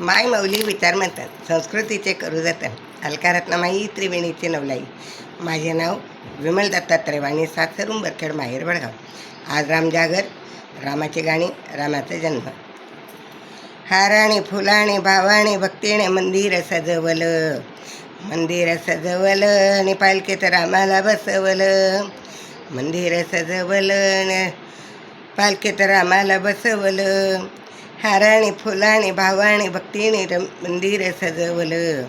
माय मौली विचार म्हणतात संस्कृतीचे करू जतन अलकारत्नमाई त्रिवेणीचे नवलाई. माझे नाव विमल दत्तात्रय वाणी सासर बरखेड माहेर वडगाव. आज राम जागर रामाची गाणी रामाचा जन्म. हाराणी फुलाणे भावाने भक्तीने मंदिर सजवलं. मंदिर सजवलं आणि पालखीत रामाला बसवलं. मंदिर सजवलं पालखीत रामाला बसवलं. हाराणी फुलाणी भावाने भक्तीने रम मंदिर सजवलं.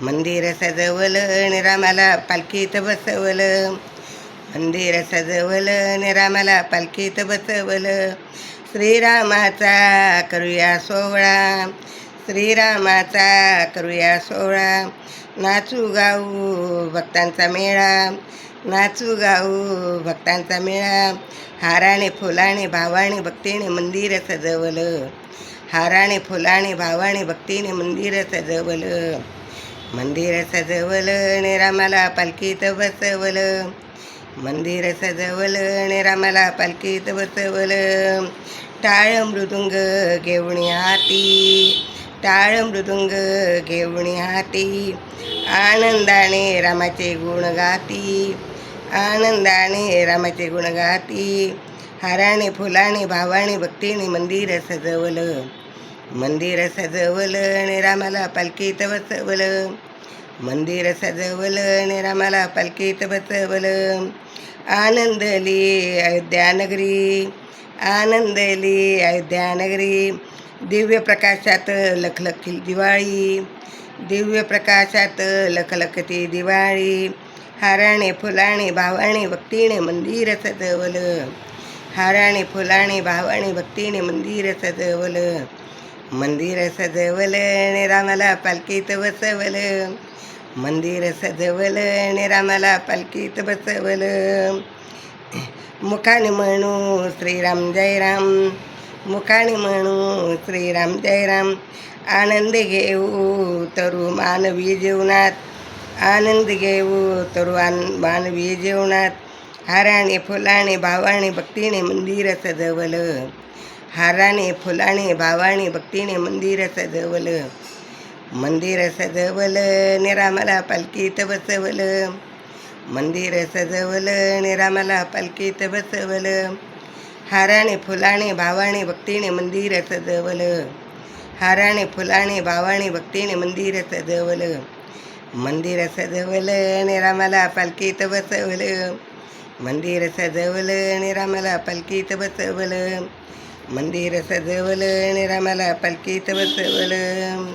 मंदिर सजवलं निरामाला रामाला पालखीत बसवलं. मंदिर सजवलं निरामाला रामाला पालखीत बसवलं. श्रीरामाचा करूया सोहळा. श्रीरामाचा करूया सोहळा. नाचू गाऊ भक्तांचा मेळा. नाचू गाऊ भक्तांचा मेळा हाराने फुलाने भावाने भक्तीने मंदिर सजवलं. हाराने फुलाने भावाने भक्तीने मंदिर सजवलं. मंदिर सजवलं आणि रामाला पालखीत बसवलं. मंदिर सजवलं आणि रामाला पालखीत बसवलं. टाळ मृदुंग घेऊणी हाती टाळ मृदुंग घेऊणी हाती. आनंदाने रामाचे गुण गाती. आनंदाने रामाचे गुण गाती हाराने फुलाने भावाने भक्तीने मंदिर सजवलं. मंदिर सजवलं आणि रामाला पालखीत बसवलं. मंदिर सजवलं आणि रामाला पालखीत बसवलं. आनंदली अयोध्यानगरी आनंदली अयोध्यानगरी. दिव्य प्रकाशात लखलखी दिवाळी दिव्य प्रकाशात लखलखती दिवाळी. हाराणे फुलाणे भावाणे भक्तीने मंदिर सजवलं. हाराणे फुलाणे भावाणे भक्तीने मंदिर सजवलं. मंदिर सजवल आणि रामाला पालखीत बसवलं. मंदिर सजवल आणि रामाला पालखीत बसवलं. मुखाने म्हणू श्रीराम जय राम. मुखाने म्हणू श्रीराम जय राम. आनंद घेऊ तरु मानवी जीवनात. आनंद घेऊ तरू मानवी जेवणात हाराने फुलाने भावाने भक्तीने मंदिर सजवलं. हाराने फुलाने भावाने भक्तीने मंदिर सजवलं. मंदिर सजवलं निरामला पालखीत बसवलं. मंदिर सजवलं निरामला पालखीत बसवलं. हाराने फुलाने भावाने भक्तीने मंदिर सजवलं. हाराने फुलाने भावाने भक्तीने मंदिर सजवलं. मंदिर सजवलं आणि रामाला पालखीत बसवलं मंदिर सजवलं आणि रामाला पालखीत बसवलं मंदिर सजवलं आणि रामाला पालखीत बसवलं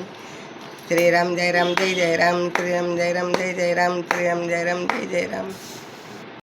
श्रीराम जय राम जय जय राम श्रीराम जय राम जय जय राम श्रीराम जय राम जय जय राम